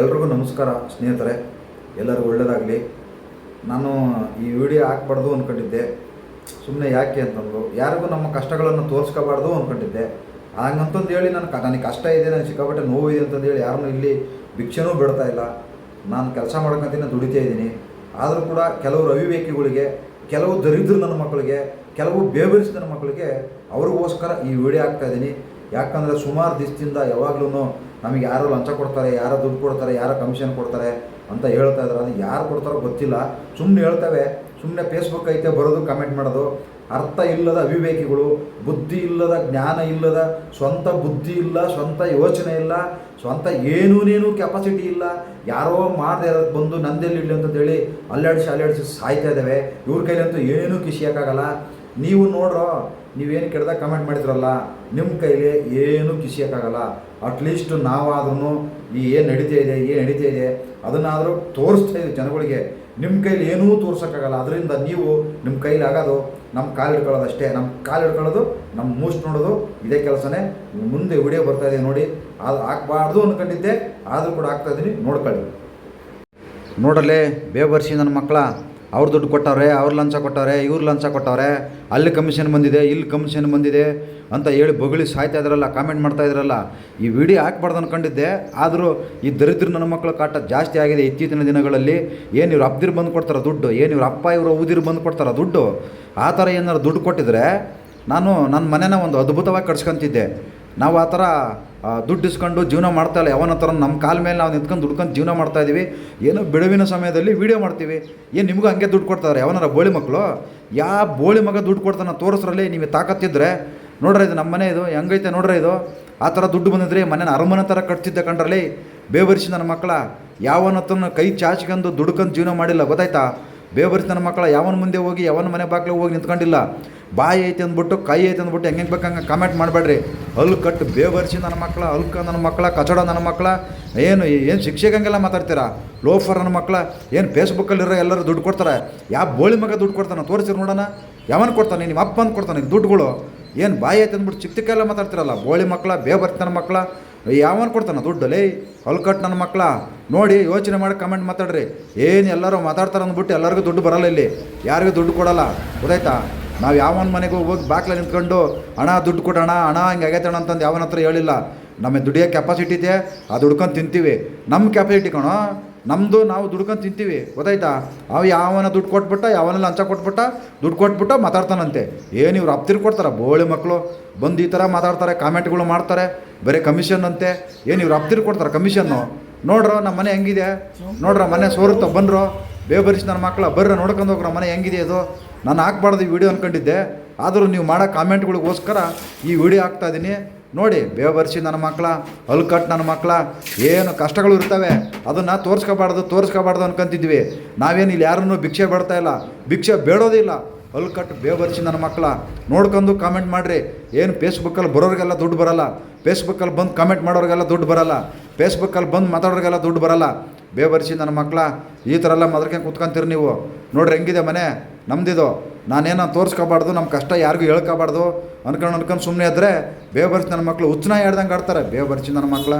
ಎಲ್ರಿಗೂ ನಮಸ್ಕಾರ ಸ್ನೇಹಿತರೆ, ಎಲ್ಲರಿಗೂ ಒಳ್ಳೆಯದಾಗಲಿ ನಾನು ಈ ವಿಡಿಯೋ ಹಾಕ್ಬಾರ್ದು ಅಂದ್ಕೊಂಡಿದ್ದೆ ಸುಮ್ಮನೆ ಯಾಕೆ ಅಂತಂದು ಯಾರಿಗೂ ನಮ್ಮ ಕಷ್ಟಗಳನ್ನು ತೋರಿಸ್ಕೋಬಾರ್ದು ಅಂದ್ಕೊಂಡಿದ್ದೆ ಹಂಗಂತಂದು ಹೇಳಿ ನನ್ನ ಕ, ನನಗೆ ಕಷ್ಟ ಇದೆ, ನನಗೆ ಸಿಕ್ಕಾಪಟ್ಟೆ ನೋವು ಇದೆ ಅಂತಂದು ಹೇಳಿ ಯಾರನ್ನೂ ಇಲ್ಲಿ ಭಿಕ್ಷೆನೂ ಬಿಡ್ತಾ ಇಲ್ಲ. ನಾನು ಕೆಲಸ ಮಾಡ್ಕೊಂತೀನಿ, ದುಡಿತಾ ಇದ್ದೀನಿ. ಆದರೂ ಕೂಡ ಕೆಲವರು ಅವಿವೇಕಿಗಳಿಗೆ, ಕೆಲವು ದರಿದ್ರ ನನ್ನ ಮಕ್ಕಳಿಗೆ, ಕೆಲವು ಬೇಬರಿಸಿದ ನನ್ನ ಮಕ್ಕಳಿಗೆ ಅವ್ರಿಗೋಸ್ಕರ ಈ ವಿಡಿಯೋ ಹಾಕ್ತಾ ಇದ್ದೀನಿ. ಯಾಕಂದರೆ ಸುಮಾರು ದಿವಸದಿಂದ ಯಾವಾಗ್ಲೂ ನಮಗೆ ಯಾರೋ ಲಂಚ ಕೊಡ್ತಾರೆ, ಯಾರು ದುಡ್ಡು ಕೊಡ್ತಾರೆ, ಯಾರು ಕಮಿಷನ್ ಕೊಡ್ತಾರೆ ಅಂತ ಹೇಳ್ತಾ ಇದ್ದಾರೆ. ಅದು ಯಾರು ಕೊಡ್ತಾರೋ ಗೊತ್ತಿಲ್ಲ. ಸುಮ್ಮನೆ ಹೇಳ್ತವೆ ಸುಮ್ಮನೆ ಫೇಸ್ಬುಕ್ ಐತೆ ಬರೋದು ಕಮೆಂಟ್ ಮಾಡೋದು. ಅರ್ಥ ಇಲ್ಲದ ಅವಿವೇಕಿಗಳು, ಬುದ್ಧಿ ಇಲ್ಲದ ಜ್ಞಾನ ಇಲ್ಲದ, ಸ್ವಂತ ಬುದ್ಧಿ ಇಲ್ಲ, ಸ್ವಂತ ಯೋಚನೆ ಇಲ್ಲ, ಸ್ವಂತ ಏನೂನೇನು ಕೆಪಾಸಿಟಿ ಇಲ್ಲ. ಯಾರೋ ಮಾಡದೆ ಬಂದು ನಂದೆಲ್ಲಿ ಇಲ್ಲ ಅಂತಂದೇಳಿ ಅಲ್ಲಾಡಿಸಿ ಅಲ್ಲಾಡಿಸಿ ಸಾಯ್ತಾ ಇದ್ದಾವೆ. ಇವ್ರ ಕೈಲಂತೂ ಏನೂ ಕಿಸಿಯೋಕ್ಕಾಗಲ್ಲ ನೀವು ನೋಡ್ರೋ ನೀವೇನು ಕೆಡ್ದಾಗ ಕಮೆಂಟ್ ಮಾಡಿದ್ರಲ್ಲ ನಿಮ್ಮ ಕೈಲಿ ಏನೂ ಕಿಸಿಯೋಕ್ಕಾಗಲ್ಲ. ಅಟ್ಲೀಸ್ಟ್ ನಾವಾದ್ರೂ ಈ ಏನು ನಡೀತಾ ಇದೆ, ಏನು ನಡೀತಾ ಇದೆ, ಅದನ್ನಾದರೂ ತೋರಿಸ್ತಾ ಇದೆ ಜನಗಳಿಗೆ. ನಿಮ್ಮ ಕೈಲಿ ಏನೂ ತೋರ್ಸೋಕ್ಕಾಗಲ್ಲ. ಅದರಿಂದ ನೀವು ನಿಮ್ಮ ಕೈಲಿ ಆಗೋದು ನಮ್ಮ ಕಾಲು ಹಿಡ್ಕೊಳ್ಳೋದು ಅಷ್ಟೇ. ನಮ್ಮ ಕಾಲು ಹಿಡ್ಕೊಳ್ಳೋದು ನಮ್ಮ ಮೂಸ್ ನೋಡೋದು, ಇದೇ ಕೆಲಸನೇ. ಮುಂದೆ ವಿಡಿಯೋ ಬರ್ತಾ ಇದೆ ನೋಡಿ. ಅದು ಹಾಕ್ಬಾರ್ದು ಅಂದ್ಕೊಂಡಿದ್ದೆ ಆದರೂ ಕೂಡ ಹಾಕ್ತಾ ಇದ್ದೀನಿ ನೋಡ್ಕೊಳ್ಳಿ. ನೋಡಲೇ ಬೇಬರ್ಸಿ ನನ್ನ ಮಕ್ಕಳ. ಅವ್ರು ದುಡ್ಡು ಕೊಟ್ಟವ್ರೆ, ಅವ್ರು ಲಂಚ ಕೊಟ್ಟವ್ರೆ, ಇವ್ರು ಲಂಚ ಕೊಟ್ಟವ್ರೆ, ಅಲ್ಲಿ ಕಮಿಷನ್ ಬಂದಿದೆ, ಇಲ್ಲಿ ಕಮಿಷನ್ ಬಂದಿದೆ ಅಂತ ಹೇಳಿ ಬೊಗಳಿ ಸಾಯ್ತಾ ಇದ್ರಲ್ಲ ಕಾಮೆಂಟ್ ಮಾಡ್ತಾ ಇದ್ರಲ್ಲ, ಈ ವಿಡಿಯೋ ಹಾಕ್ಬಾರ್ದು ಅಂದ್ಕೊಂಡಿದ್ದೆ ಆದರೂ ಈ ದರಿದ್ರ ನನ್ನ ಮಕ್ಕಳ ಕಾಟ ಜಾಸ್ತಿ ಆಗಿದೆ ಇತ್ತೀಚಿನ ದಿನಗಳಲ್ಲಿ. ಏನು ಇವ್ರು ಅಪ್ದಿರು ಬಂದು ಕೊಡ್ತಾರೆ ದುಡ್ಡು, ಏನು ಇವ್ರ ಅಪ್ಪ, ಇವರು ಊದಿರು ಬಂದು ಕೊಡ್ತಾರೆ ದುಡ್ಡು, ಆ ಥರ ಏನಾರು ದುಡ್ಡು ಕೊಟ್ಟಿದ್ರೆ ನಾನು ನನ್ನ ಮನೆನ ಒಂದು ಅದ್ಭುತವಾಗಿ ಕಟ್ಸ್ಕೊತಿದ್ದೆ. ನಾವು ಆ ಥರ ದುಡ್ಡು ಇಸ್ಕೊಂಡು ಜೀವನ ಮಾಡ್ತಾ ಇಲ್ಲ. ಯಾವನ ಥರ ನಮ್ಮ ಕಾಲ ಮೇಲೆ ನಾವು ನಿಂತ್ಕೊಂಡು ದುಡ್ಕೊಂಡು ಜೀವನ ಮಾಡ್ತಾ ಇದ್ದೀವಿ ಏನೋ ಬಿಡುವಿನ ಸಮಯದಲ್ಲಿ ವೀಡಿಯೋ ಮಾಡ್ತೀವಿ. ಏನು ನಿಮಗೂ ಹಂಗೆ ದುಡ್ಡು ಕೊಡ್ತಾರೆ? ಯಾವನಾರ ಬೋಳಿ ಮಕ್ಕಳು ಯಾವ ಬೋಳಿ ಮಗ ದುಡ್ಡು ಕೊಡ್ತಾನೆ ತೋರಿಸ್ರಲ್ಲಿ? ನಿಮಗೆ ತಾಕತ್ತಿದ್ರೆ ನೋಡ್ರಿ ಇದು ನಮ್ಮ ಮನೆ ಇದು. ಹೆಂಗೈತೆ ನೋಡ್ರಿ ಇದು? ಆ ಥರ ದುಡ್ಡು ಬಂದಿದ್ರೆ ಮನೇನ ಅರಮನೆ ಥರ ಕಟ್ತಿದ್ದೆ ಕಂಡ್ರಲ್ಲಿ. ಬೇವರಿಸಿ ನನ್ನ ಮಕ್ಕಳ. ಯಾವನ ಹತ್ರನ ಕೈ ಚಾಚ್ಕೊಂಡು ದುಡ್ಕೊಂಡು ಜೀವನ ಮಾಡಿಲ್ಲ. ಗೊತ್ತಾಯ್ತಾ? ಬೇವರಿಸಿ ನನ್ನ ಮಕ್ಕಳ ಯಾವನ ಮುಂದೆ ಹೋಗಿ, ಯಾವನ ಮನೆ ಬಾಗಿಲು ಹೋಗಿ ನಿಂತ್ಕೊಂಡಿಲ್ಲ. ಬಾಯಿ ಐತೆ ಅಂದ್ಬಿಟ್ಟು, ಕೈ ಐತೆ ಅಂದ್ಬಿಟ್ಟು ಹೆಂಗೆ ಬೇಕು ಹಂಗೆ ಕಮೆಂಟ್ ಮಾಡಬೇಡ್ರಿ. ಹಲ್ಲು ಕಟ್ಟು ಬೇವರ್ಸಿ ನನ್ನ ಮಕ್ಕಳ ಅಲ್ಕ ನನ್ನ ಮಕ್ಕಳ ಕಚಡ ನನ್ನ ಮಕ್ಕಳ ಏನು ಏನು ಶಿಕ್ಷೆಗಂಗೆಲ್ಲ ಮಾತಾಡ್ತೀರಾ? ಲೋಫರ್ ನನ್ನ ಮಕ್ಕಳ ಏನು ಫೇಸ್ಬುಕ್ಕಲ್ಲಿರೋ ಎಲ್ಲರೂ ದುಡ್ಡು ಕೊಡ್ತಾರೆ? ಯಾವ ಬೋಳಿ ಮಗ ದುಡ್ಡು ಕೊಡ್ತಾನೆ? ತೋರಿಸಿ ನೋಡೋಣ. ಯಾವನ ಕೊಡ್ತಾನೆ? ನಿಮ್ಮ ಅಪ್ಪ ಅಂತ ಕೊಡ್ತಾನೆ ದುಡ್ಡುಗಳು? ಏನು ಬಾಯಿ ಐತೆ ಅಂದ್ಬಿಟ್ಟು ಚಿಕ್ಕ ಚಿಕ್ಕೆಲ್ಲ ಮಾತಾಡ್ತಿರಲ್ಲ? ಬೋಳಿ ಮಕ್ಕಳ ಬೇವರ್ಸಿ ನನ್ನ ಮಕ್ಕಳ ಯಾವನ್ ಕೊಡ್ತಾನ ದುಡ್ಡು ಲೇ? ಹೊಲ್ಕಟ್ಟು ನನ್ನ ಮಕ್ಕಳ ನೋಡಿ, ಯೋಚನೆ ಮಾಡಿ ಕಮೆಂಟ್ ಮಾತಾಡ್ರಿ. ಏನು ಎಲ್ಲರೂ ಮಾತಾಡ್ತಾರೆ ಅಂದ್ಬಿಟ್ಟು ಎಲ್ಲರಿಗೂ ದುಡ್ಡು ಬರಲ್ಲ ಇಲ್ಲಿ. ಯಾರಿಗೂ ದುಡ್ಡು ಕೊಡಲ್ಲ. ಗೊತ್ತಾಯ್ತಾ? ನಾವು ಯಾವನ ಮನೆಗೂ ಹೋಗಿ ಬಾಕ್ಲ ನಿಂತ್ಕೊಂಡು ಹಣ ದುಡ್ಡು ಕೊಡೋಣ ಹಣ ಹಿಂಗೆ ಆಗೈತೆ ಅಣ್ಣ ಅಂತಂದು ಯಾವನ ಹತ್ರ ಹೇಳಿಲ್ಲ. ನಮಗೆ ದುಡಿಯೋ ಕೆಪಾಸಿಟಿ ಇದೆ, ಆ ದುಡ್ಕೊಂಡು ತಿಂತೀವಿ. ನಮ್ಮ ಕೆಪಾಸಿಟಿ ಕಣೋ ನಮ್ಮದು ನಾವು ದುಡ್ಕೊಂಡು ತಿಂತೀವಿ, ಗೊತ್ತಾಯ್ತಾ? ಅವು ಯಾವನ ದುಡ್ಡು ಕೊಟ್ಬಿಟ್ಟ ಯಾವನ ಲಂಚ ಕೊಟ್ಬಿಟ್ಟ, ದುಡ್ಡು ಕೊಟ್ಬಿಟ್ಟು ಮಾತಾಡ್ತಾನಂತೆ. ಏನು ಇವ್ರು ಅಪ್ತಿರ್ ಕೊಡ್ತಾರ? ಬೋಳಿ ಮಕ್ಕಳು ಬಂದು ಈ ಥರ ಮಾತಾಡ್ತಾರೆ, ಕಾಮೆಂಟ್ಗಳು ಮಾಡ್ತಾರೆ, ಬರೀ ಕಮಿಷನ್ ಅಂತೆ. ಏನು ಇವ್ರು ಅಪ್ತಿರ್ ಕೊಡ್ತಾರೆ ಕಮಿಷನ್ನು ನೋಡ್ರೋ ನಮ್ಮ ಮನೆ ಹೆಂಗಿದೆ? ನೋಡ್ರ, ಮನೆ ಸೋರುತ್ತ? ಬನ್ರೋ? ಬೇಬರಿಸಿ ನನ್ನ ಮಕ್ಕಳ ಬರ್ರ ನೋಡ್ಕೊಂಡು ಹೋಗ್ರ, ಮನೆ ಹೆಂಗಿದೆ ಅದು? ನಾನು ಹಾಕ್ಬಾರ್ದು ಈ ವಿಡಿಯೋ ಅಂದ್ಕೊಂಡಿದ್ದೆ ಆದರೂ ನೀವು ಮಾಡೋ ಕಾಮೆಂಟ್ಗಳಿಗೋಸ್ಕರ ಈ ವಿಡಿಯೋ ಹಾಕ್ತಾ ಇದ್ದೀನಿ ನೋಡಿ ಬೇಬರ್ಸಿ ನನ್ನ ಮಕ್ಕಳ ಹಲ್ಕಟ್ಟು ನನ್ನ ಮಕ್ಕಳ, ಏನು ಕಷ್ಟಗಳು ಇರ್ತವೆ, ಅದನ್ನು ತೋರಿಸ್ಕೋಬಾರ್ದು ತೋರಿಸ್ಕೋಬಾರ್ದು ಅನ್ಕೊಂತಿದ್ವಿ. ನಾವೇನು ಇಲ್ಲಿ ಯಾರನ್ನೂ ಭಿಕ್ಷೆ ಬೇಡ್ತಾ ಇಲ್ಲ, ಭಿಕ್ಷೆ ಬೇಡೋದಿಲ್ಲ ಹಲ್ಕಟ್ಟು ಬೇಬರ್ಸಿ ನನ್ನ ಮಕ್ಕಳ, ನೋಡ್ಕೊಂಡು ಕಾಮೆಂಟ್ ಮಾಡಿರಿ. ಏನು ಫೇಸ್ಬುಕ್ಕಲ್ಲಿ ಬರೋರಿಗೆಲ್ಲ ದುಡ್ಡು ಬರಲ್ಲ. ಫೇಸ್ಬುಕ್ಕಲ್ಲಿ ಬಂದು ಕಾಮೆಂಟ್ ಮಾಡೋರಿಗೆಲ್ಲ ದುಡ್ಡು ಬರಲ್ಲ. ಫೇಸ್ಬುಕ್ಕಲ್ಲಿ ಬಂದು ಮಾತಾಡೋರಿಗೆಲ್ಲ ದುಡ್ಡು ಬರಲ್ಲ. ಬೇಬರ್ಸಿ ನನ್ನ ಮಕ್ಕಳ, ಈ ಥರ ಎಲ್ಲ ಮದ್ರಕೆ ಕುತ್ಕೊಂತೀರಿ ನೀವು. ನೋಡ್ರಿ ಹೆಂಗಿದೆ ಮನೆ ನಮ್ಮದಿದು ನಾನೇನೋ ತೋರಿಸ್ಕೋಬಾರ್ದು ನಮ್ಮ ಕಷ್ಟ ಯಾರಿಗೂ ಹೇಳ್ಕೋಬಾರ್ದು, ಅನ್ಕೊಂಡು ಅನ್ಕೊಂಡು ಸುಮ್ಮನೆ ಇದ್ದರೆ ಬೇಬರ್ಸಿ ನನ್ನ ಮಕ್ಕಳು ಹುಚ್ಚನ ಹೇಳ್ದಂಗೆ ಆಡ್ತಾರೆ. ಬೇಬರ್ಸಿ ನನ್ನ ಮಕ್ಕಳ.